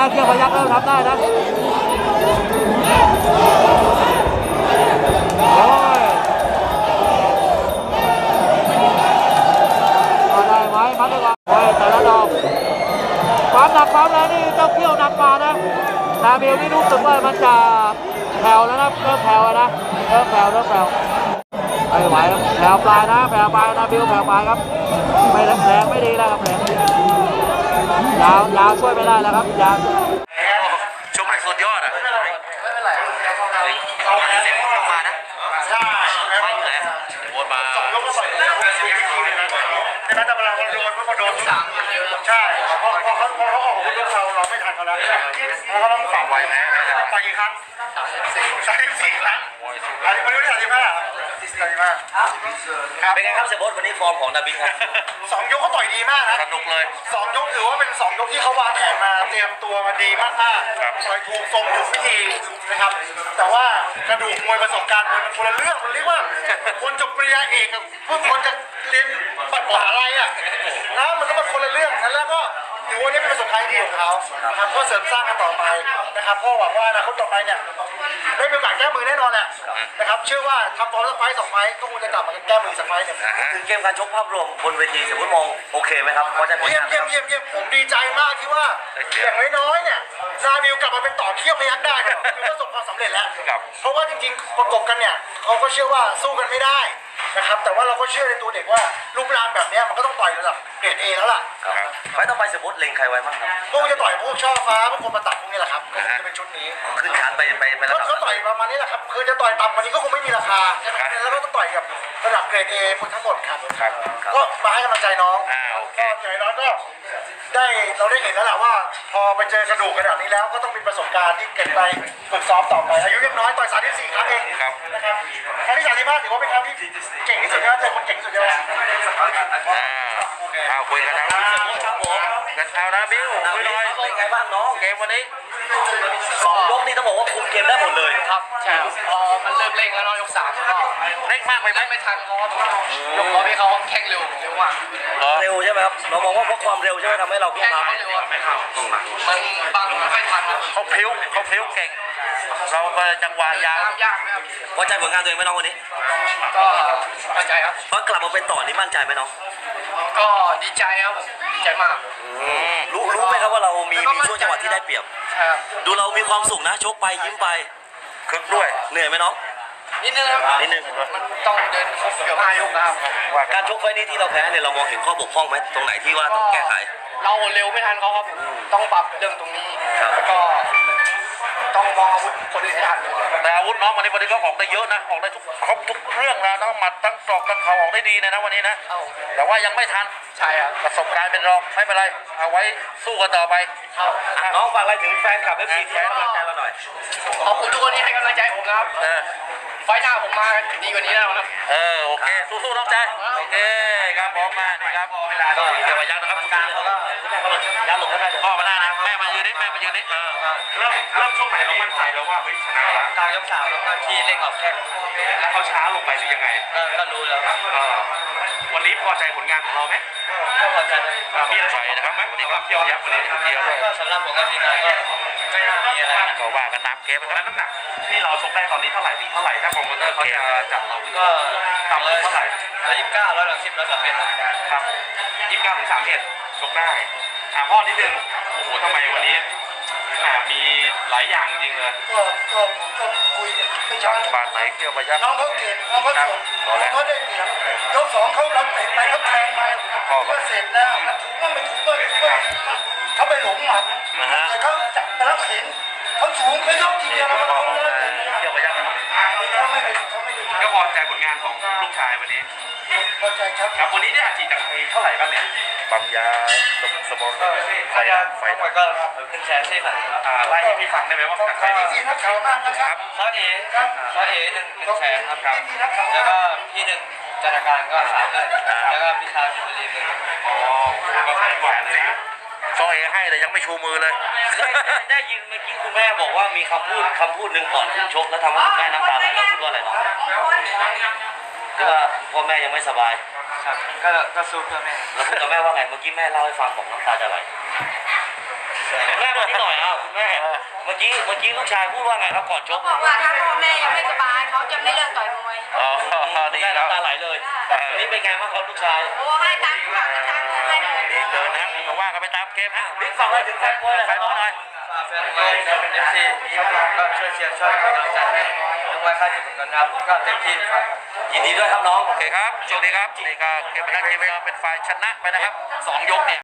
นะเกี่ยวพยักเริ่มทำได้นะโอ้ยเอาได้ไหมพัดได้ไหมโอ้ยแต่ละดอกความหนักความแรงนี่เจ้าเขี้ยวหนักกว่านะนาเบลนี่รู้สึกว่ามันจะแผ่วแล้วนะเริ่มแผ่วนะเริ่มแผ่วเริ่มแผ่วไม่ไหวครับแผ่วปลายนะแผ่วปลายนาเบลแผ่วปลายครับไม่แรงไม่ดีแล้วครับแรง ยาวยาวช่วยไม่ได้แล้วครับยาวชกสุดยอดอะไม่เป็นไรเสียงเข้ามานะใช่ไม่เหนื่อยวนมายกมาใส่ในนั้นแต่เวลาเราโดนก็โดนสามใช่พอพอเขาพอเขาออกอาวุธเราเราไม่ทันเขาแล้วแล้วก็ต้องฝังไว้ไหมไปกี่ครั้งสามสิบสี่ครั้งอันนี้วันนี้สามสิบห้า สามสิบห้าครับเป็นไงครับเซโบสวันนี้ฟอร์มของนาบินครับสองยกเขาต่อยดีมากนะสนุกเลยสองยกถือว่าเป็นสองยกที่เขาวางแผนมาเตรียมตัวมาดีมากมากๆต่อยถูกทรงถูกวิธีนะครับ แต่ว่ากระดูกมวยประสบการณ์มวยมันคนละเรื่องมันเรียกว่าคนจบปริญญาเอกกับเพื่อนคนจะเรียนปัดมหาลัยอะนะมันก็เป็นคนละเรื่องนั้นแล้วก็ ถือว่านี่เป็นประสบการณ์ที่ดีของเขานะครับก็เสริมสร้างกันต่อไปนะครับก็หวังว่าอนาคตต่อไปเนี่ยได้มีโอกาสแก้มือแน่นอนแหละนะครับเชื่อว่าทำฟอร์มสักไฟต์สองไฟต์ก็คงจะกลับมาแก้มือสักไฟต์เนี่ย ถึงเกมการชกภาพรวมบนเวทีสมมติมองโอเคไหมครับพอใจผลเยี่ยมงานไหมเยี่ยคมรับเยี่ยมเยี่ยมผมดีใจมากที่ว่าอย่างน้อยๆเนี่ยนาบิวกลับมาเป็นต่อเขี้ยวพยักได้เนี่ยคือประสบความสำเร็จแล้วเพราะว่าจริงๆประกบกันเนี่ยเขาก็เชื่อว่าสู้กันไม่ได้ นะครับ แต่ว่าเราก็เชื่อในตัวเด็กว่ารูปร่างแบบเนี้ยมันก็ต้องต่อยระดับเกรดเอแล้วล่ะครับไฟต์ต่อไปสมมติเล็งใครไว้บ้างครับ พวกจะต่อยพวกช่อฟ้าพวกคนมาตัดพวกนี้แหละครับก็คงจะเป็นชุดนี้ขึ้นชั้นไปไปไประก็ดับ ก็ต่อยประมาณนี้แหละครับคือจะต่อยต่ำกว่านี้ก็คงไม่มีราคาใช่ไหมครับแล้วก็ต้องต่อยกับระดับเกรดเอหมดทั้งหมดครับก็มาให้กำลังใจน้องอ่าโอเค ก็อย่างน้อยก็ได้เราได้เห็นแล้วแหละว่า พอไปเจอกระดูกขนาดนี้แล้วก็ต้องมีประสบการณ์ที่เก็บไปฝึกซ้อมต่อไปอายุยังน้อยต่อย34ครั้งเองนะครับครั้งที่35 ถือว่าเป็นครั้งที่เก่งที่สุดนะเจอคนเก่งที่สุดเลยอ่าเอาคุยกันนะครับผมกันเอานะบิวคุยหน่อยเป็นไงบ้างน้องเกมวันนี้สองยกนี่ต้องบอกว่าคุมเกมได้หมดเลยครับใช่ครับพอมันเริ่มเร่งแล้วเนาะยกสามก็เร่งมากไปไหมเล่นไม่ทันเพราะว่าผมยกเพราะพี่เขาแข่งเร็วเร็วมากเหรอเร็วใช่ไหมครับเรามองว่าเพราะความเร็วใช่ไหมทำให้เราเพิ่แข่งงมาเขาเร็วอะมันบังไม่ค่อยทันครับเขาพริ้วเขาพริ้วเก่ง เราก็จังหวะยาวตามยากนะครับพอใจผลงานตัวเองไหมน้องวันนี้ ก็พอใจครับ เพราะกลับมาเป็นต่อนี่มั่นใจไหมน้องก็ดีใจครับผมดีใจมากรู้รู้ไหมครับว่าเรามีมีช่วงจังหวะที่ได้เปรียบ ใช่ครับดูเรามีความสุขนะชกไปยิ้มไปคึกด้วย เหนื่อยไหมน้อง นิดนึงครับนิดนึง มันต้องเดินครบเกือบห้ายกนะครับว่ากักานรชกไฟล์นี้ที่เราแพ้เนี่ยเรามองเห็นข้อบกพร่องไหมตรงไหนที่ว่าต้องแก้ไข เราเร็วไม่ทันเขาครับ ต้องปรับเรื่องตรงนี้ ครับ แล้วก็ ต้องมองอาวุธคนอื่นให้ทันด้วยแต่อาวุธน้องวันนี้วันนี้ก็ออกได้เยอะนะออกได้ทุกครบทุกเรื่องนะทั้งหมัดทั้งศอกทั้งเข่าออกได้ดีเลยนะวันนี้นะครับผมแต่ว่ายังไม่ทันใช่ครับประสบการณ์เป็นรองไม่เป็นไรเอาไว้สู้กันต่อไปครับอะน้องฝากอะไรถึงแฟนคลับเอฟซีที่ให้กำลังใจเราหน่อยขอบคุณทุกคนที่ให้กำลังใจผมนะครับเออ ไฟล์หน้าผมมาดีกว่านี้แน่นอนครับ เออโอเคสู้ๆน้องใจโอเคครับผมมานี่ครับเวลาก็เกี่ยวกับยักษ์นะครับคุณตาเขาก็ย้ำหลบข้างในพ่อมาหน้านะแม่มายืนนิดแม่มายืนนิดเออเริ่มเริ่มช่วงไหนเรามั่นใจแล้วว่าเฮ้ยชนะละกลางยกสามแล้วก็ที่เร่งออกแข้ง แล้วเขาช้าลงไปหรือยังไงก็ก็รู้แล้วเออวันนี้พอใจผลงานของเราไหมก็พอใจมีอะไรนะครับวันนี้ก็เกี่ยวยักษ์วันนี้เดียวเลยก็สำหรับผมกับทีมงานก็ไม่น่ามีอะไรนะก็ว่ากันตามเกมนะครับน้ำหนักที่เราชกได้ตอนนี้เท่าไหร่ถึงเท่าไหร่ถ้าโปรโมเตอร์เขาจะจับเราก็ต่ำสุดเท่าไหร่ร้อยยี่สิบเก้าร้อยหลักสิบร้อยสามสิบครับยี่สิบเก้าถึงสามเอ็ดชกได้ถามพ่อนิดนึงโอ้โหทำไมวันนี้ อ่ามีหลายอย่างจริงเลยก็ก็ก็คุยไม่ช้าบาดไหนเกี่ยวกับยักษ์น้องเขาเก่งน้องเขาสดน้องเขาได้เปรียบยกสองเขาเราเตะไปเขาแทงไปก็เสร็จแล้วถูกว่าไม่ถูกก็ถูกว่าเขาไปหลงหมัดแต่เขาจับไปแล้วเห็นเขาสูงเขายกทีเดียวแล้วพ่อเขาของเลยเกี่ยวกับยักษ์นะครับเขาไม่ได้เขาไม่ได้ก็พอใจผลงานของลูกชายวันนี้พอใจครับครับวันนี้ได้อาชีพจากใครเท่าไหร่บ้างเนี่ย ปัญญาสมสมองไฟไฟก็หนึ่งแสนสี่พันอ่าไล่ให้พี่ฟังได้ไหมว่าใครบ้างที่นักข่าวมากนะครับซอเอครับซอเอหนึ่งหนึ่งแสนครับที่นักข่าวแล้วก็พี่หนึ่งจันทการก็สามหมื่นแล้วก็พี่ชายพิมพ์ลีหนึ่งอ๋อก็แพงกว่าเลยนะซอยให้แต่ยังไม่ชูมือเลยได้ได้ยินเมื่อกี้คุณแม่บอกว่ามีคำพูดคำพูดหนึ่งก่อนขึ้นชกแล้วทำให้คุณแม่น้ำตาไหลเราพูดว่าอะไรน้องที่ว่าพ่อแม่ยังไม่สบาย ครับก็ก็สู้เพื่อแม่เราพูดกับแม่ว่าไงเมื่อกี้แม่เล่าให้ฟังบอกน้ำตาจะไหลแม่มาที่หน่อยเอะคุณแม่เมื่อกี้เมื่อกี้ลูกชายพูดว่าไงครับก่อนชกบอกว่าถ้าพ่อแม่ยังไม่สบายเขาจะไม่เลิกต่อยมวยอ๋อดีน้ำตาไหลเลยนนี้เป็นไงบ้างครับลูกชายโอ้ให้ตังค์เขาจะตังค์ให้หน่อยเดินนะก็ว่ากันไปตามเกมฮะบิ๊กฟังอะไรถึงแฟนมวยหน่อยแฟนบอลหน่อยแฟนมวยเป็นเอฟซีก็ช่วยเชียร์ช่วยกำลังใจให้ ไว้ค่าจิตเหมือนกันครับก็เต็มที่ครับยินดีด้วยครับน้องโอเคครับสวัสดีครับนี่ก็เกมนนักเกมเป็นฝ่ายชนะไปนะครับสองยกเนี่ย